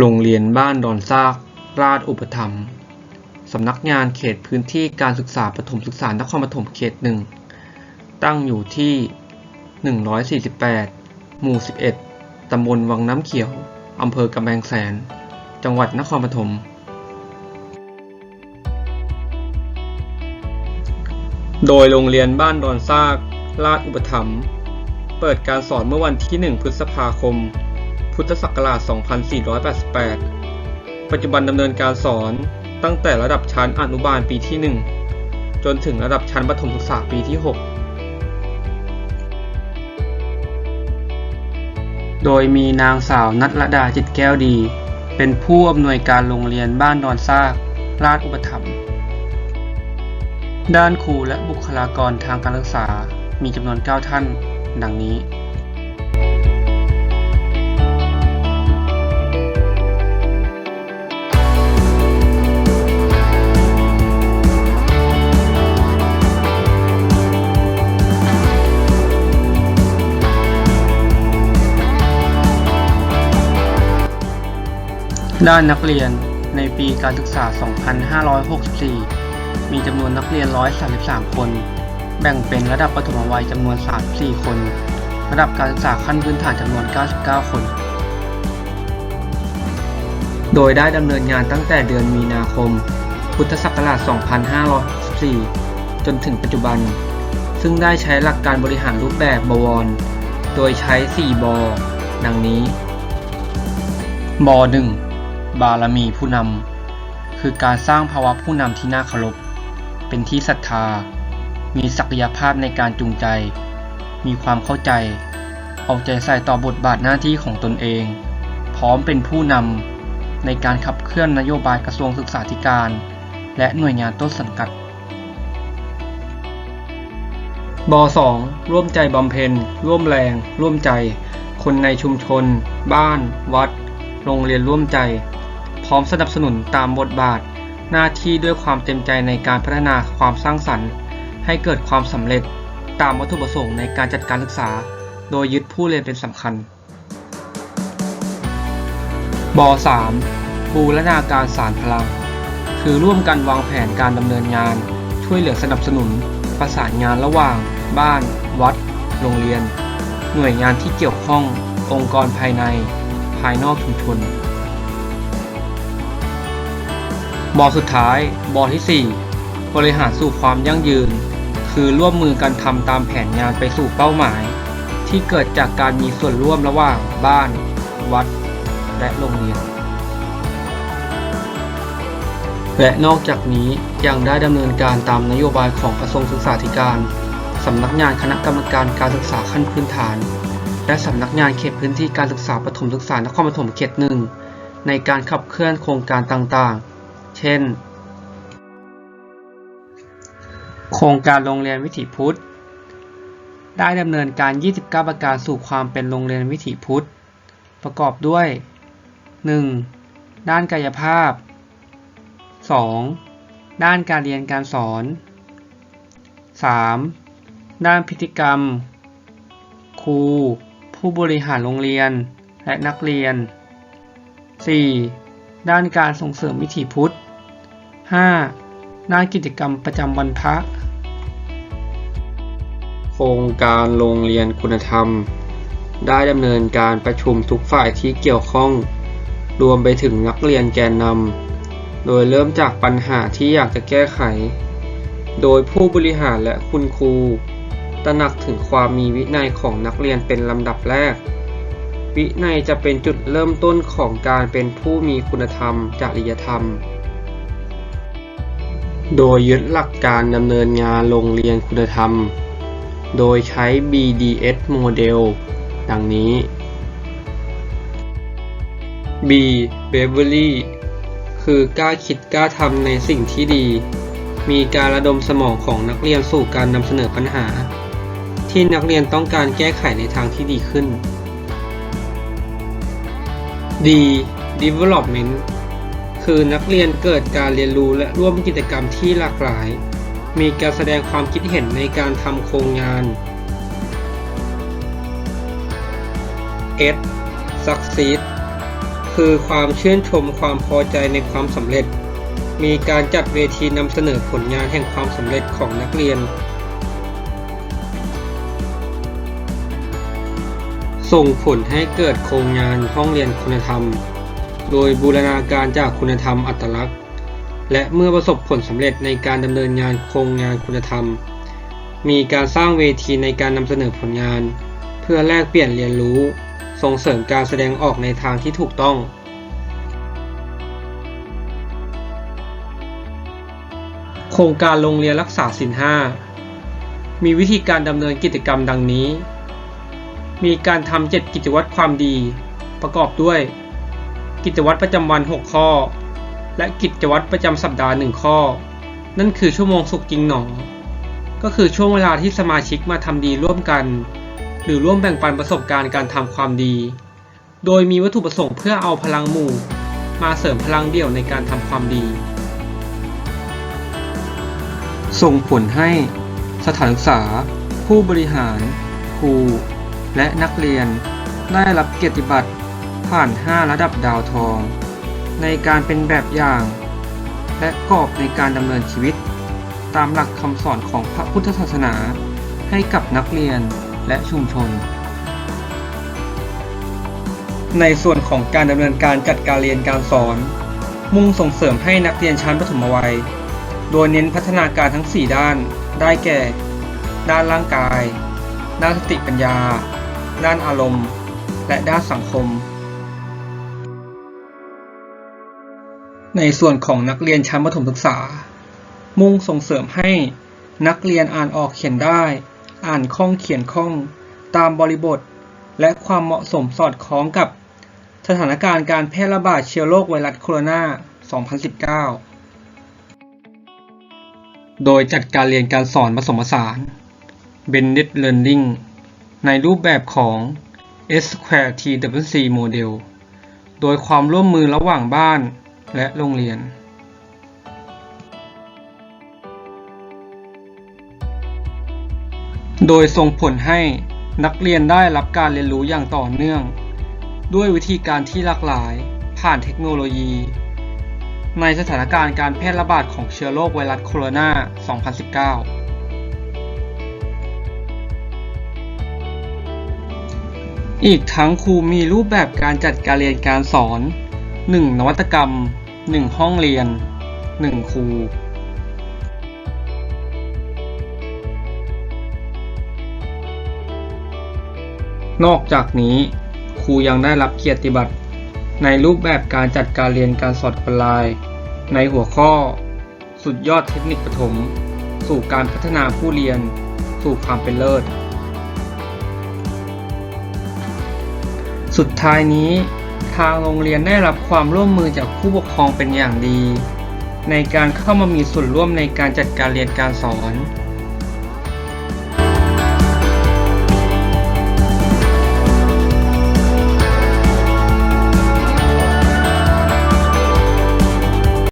โรงเรียนบ้านดอนซากราชอุปถัมภ์สำนักงานเขตพื้นที่การศึกษาประถมศึกษานครปฐมเขตหนึ่งตั้งอยู่ที่ 148 หมู่ 11 ตำบลวังน้ำเขียว อำเภอกำแพงแสน จังหวัดนครปฐม โดยโรงเรียนบ้านดอนซากราชอุปถัมภ์เปิดการสอนเมื่อวันที่ 1 พฤษภาคม พุทธศักราช 2488 ปัจจุบันดำเนินการสอนตั้งแต่ระดับชั้นอนุบาลปีที่ 1 จนถึงระดับชั้นประถมศึกษาปีที่ 6 โดยมีนางสาวนัทรดาจิตแก้วดี เป็นผู้อำนวยการโรงเรียนบ้านดอนซากราชอุปถัมภ์ด้านครูและบุคลากรทางการศึกษามีจำนวน 9 ท่าน ดังนี้ ด้านนักเรียนในปีการศึกษา 2564 มีจำนวนนักเรียน 133 คน แบ่งเป็นระดับประถมวัยจำนวน 34 คน ระดับการศึกษาขั้นพื้นฐานจำนวน 99 คน โดยได้ดำเนินงานตั้งแต่เดือนมีนาคม พุทธศักราช 2564 จนถึงปัจจุบัน ซึ่งได้ใช้หลักการบริหารรูปแบบบวร โดยใช้ 4 บอ ดังนี้ บอ 1 บารมีผู้นำ คือการสร้างภาวะผู้นำที่น่าเคารพ เป็นที่ศรัทธา มีศักยภาพในการจูงใจ มีความเข้าใจ เอาใจใส่ต่อบทบาทหน้าที่ของตนเอง พร้อมเป็นผู้นำในการขับเคลื่อนนโยบายกระทรวงศึกษาธิการ และหน่วยงานต้นสังกัดบ2ร่วมใจบำเพ็ญ ร่วมแรง ร่วมใจ คนในชุมชน บ้าน วัด โรงเรียนร่วมใจ ร้อมสนับสนุนตามบทบาท หน้าที่ด้วยความเต็มใจในการพัฒนาความสร้างสรรค์ ให้เกิดความสำเร็จตามวัตถุประสงค์ในการจัดการศึกษา โดยยึดผู้เรียนเป็นสำคัญบ3บูรณาการสารพลัง คือร่วมกันวางแผนการดำเนินงาน ช่วยเหลือสนับสนุน ประสานงานระหว่าง บ้าน วัด โรงเรียน หน่วยงานที่เกี่ยวข้อง องค์กรภายใน ภายนอกชุมชน บอสุดท้าย บอที่ 4 บริหารสู่ความยั่งยืน คือร่วมมือกันทำตามแผนงานไปสู่เป้าหมาย ที่เกิดจากการมีส่วนร่วมระหว่างบ้าน วัด และโรงเรียน และนอกจากนี้ยังได้ดำเนินการตามนโยบายของกระทรวงศึกษาธิการสำนักงานคณะกรรมการการศึกษาขั้นพื้นฐาน และสำนักงานเขตพื้นที่การศึกษาประถมศึกษานครปฐมเขตหนึ่งในการขับเคลื่อนโครงการต่างๆ เช่น โครงการโรงเรียนวิถีพุทธ ได้ดำเนินการ 29 ประการสู่ความเป็นโรงเรียนวิถีพุทธ ประกอบด้วย 1. ด้านกายภาพ 2. ด้านการเรียนการสอน 3. ด้านพฤติกรรม ครู ผู้บริหารโรงเรียน และนักเรียน 4. ด้านการส่งเสริมวิถีพุทธ 5. ด้านกิจกรรมประจำวันพระ โครงการโรงเรียนคุณธรรม ได้ดำเนินการประชุมทุกฝ่ายที่เกี่ยวข้อง รวมไปถึงนักเรียนแกนนำโดยเริ่มจากปัญหาที่อยากจะแก้ไข โดยผู้บริหารและคุณครูตระหนักถึงความมีวินัยของนักเรียนเป็นลำดับแรก วินัยจะเป็นจุดเริ่มต้นของการเป็นผู้มีคุณธรรม จริยธรรม โดยยึดหลักการดำเนินงานโรงเรียนคุณธรรม โดยใช้ BDS โมเดล ดังนี้ B Bravery คือกล้าคิดกล้าทำในสิ่งที่ดี มีการระดมสมองของนักเรียนสู่การนำเสนอปัญหา ที่นักเรียนต้องการแก้ไขในทางที่ดีขึ้น D Development คือนักเรียนเกิดการเรียนรู้และร่วมกิจกรรมที่หลากหลาย มีการแสดงความคิดเห็นในการทำโครงงาน S Succeed คคือความชื่นชมความพอใจในความสำเร็จ มีการจัดเวทีนำเสนอผลงานแห่งความสำเร็จของนักเรียน ส่งผลให้เกิดโครงงานห้องเรียนคุณธรรม โดยบูรณาการจากคุณธรรมอัตลักษณ์ และเมื่อประสบผลสำเร็จในการดำเนินงานโครงงานคุณธรรม มีการสร้างเวทีในการนำเสนอผลงาน เพื่อแลกเปลี่ยนเรียนรู้ ส่งเสริมการแสดงออกในทางที่ถูกต้องโครงการโรงเรียนรักษาศีลห้ามีวิธีการดำเนินกิจกรรมดังนี้ มีการทำเจ็ดกิจวัตรความดี ประกอบด้วย กิจวัตรประจำวัน 6 ข้อ และกิจวัตรประจำสัปดาห์ 1 ข้อ นั่นคือชั่วโมงสุขจริงหนอ ก็คือช่วงเวลาที่สมาชิกมาทำดีร่วมกัน หรือร่วมแบ่งปันประสบการณ์การทำความดี โดยมีวัตถุประสงค์เพื่อเอาพลังหมู่ มาเสริมพลังเดี่ยวในการทำความดี ส่งผลให้สถานศึกษา ผู้บริหาร ครู และนักเรียนได้รับเกียรติบัตร ผ่าน 5 ระดับดาวทอง ในการเป็นแบบอย่าง และกรอบในการดำเนินชีวิต ตามหลักคำสอนของพระพุทธศาสนาให้กับนักเรียนและชุมชน ในส่วนของการดำเนินการจัดการเรียนการสอน มุ่งส่งเสริมให้นักเรียนชั้นประถมวัย โดยเน้นพัฒนาการทั้ง 4 ด้าน ได้แก่ ด้านร่างกาย ด้านสติปัญญา ด้านอารมณ์ และด้านสังคม ในส่วนของนักเรียนชั้นประถมศึกษา มุ่งส่งเสริมให้นักเรียนอ่านออกเขียนได้ อ่านคล่องเขียนคล่อง ตามบริบท และความเหมาะสมสอดคล้องกับสถานการณ์การแพร่ระบาดเชื้อโรคไวรัสโคโรนา 2019 โดยจัดการเรียนการสอนผสมผสาน Blended Learning ในรูปแบบของ S2TWC Model โดยความร่วมมือระหว่างบ้าน และโรงเรียนโดยส่งผลให้นักเรียนได้รับการเรียนรู้อย่างต่อเนื่อง ด้วยวิธีการที่หลากหลายผ่านเทคโนโลยี ในสถานการณ์การแพร่ระบาดของเชื้อโรคไวรัสโคโรนา 2019 อีกทั้งครูมีรูปแบบการจัดการเรียนการสอน 1 นวัตกรรม 1 ห้องเรียน 1 ครูนอกจากนี้ครูยังได้รับเกียรติบัตร ในรูปแบบการจัดการเรียนการสอนออนไลน์ ในหัวข้อ สุดยอดเทคนิคปฐม สู่การพัฒนาผู้เรียน สู่ความเป็นเลิศ สุดท้ายนี้ ทางโรงเรียนได้รับความร่วมมือจากผู้ปกครองเป็นอย่างดี ในการเข้ามามีส่วนร่วมในการจัดการเรียนการสอน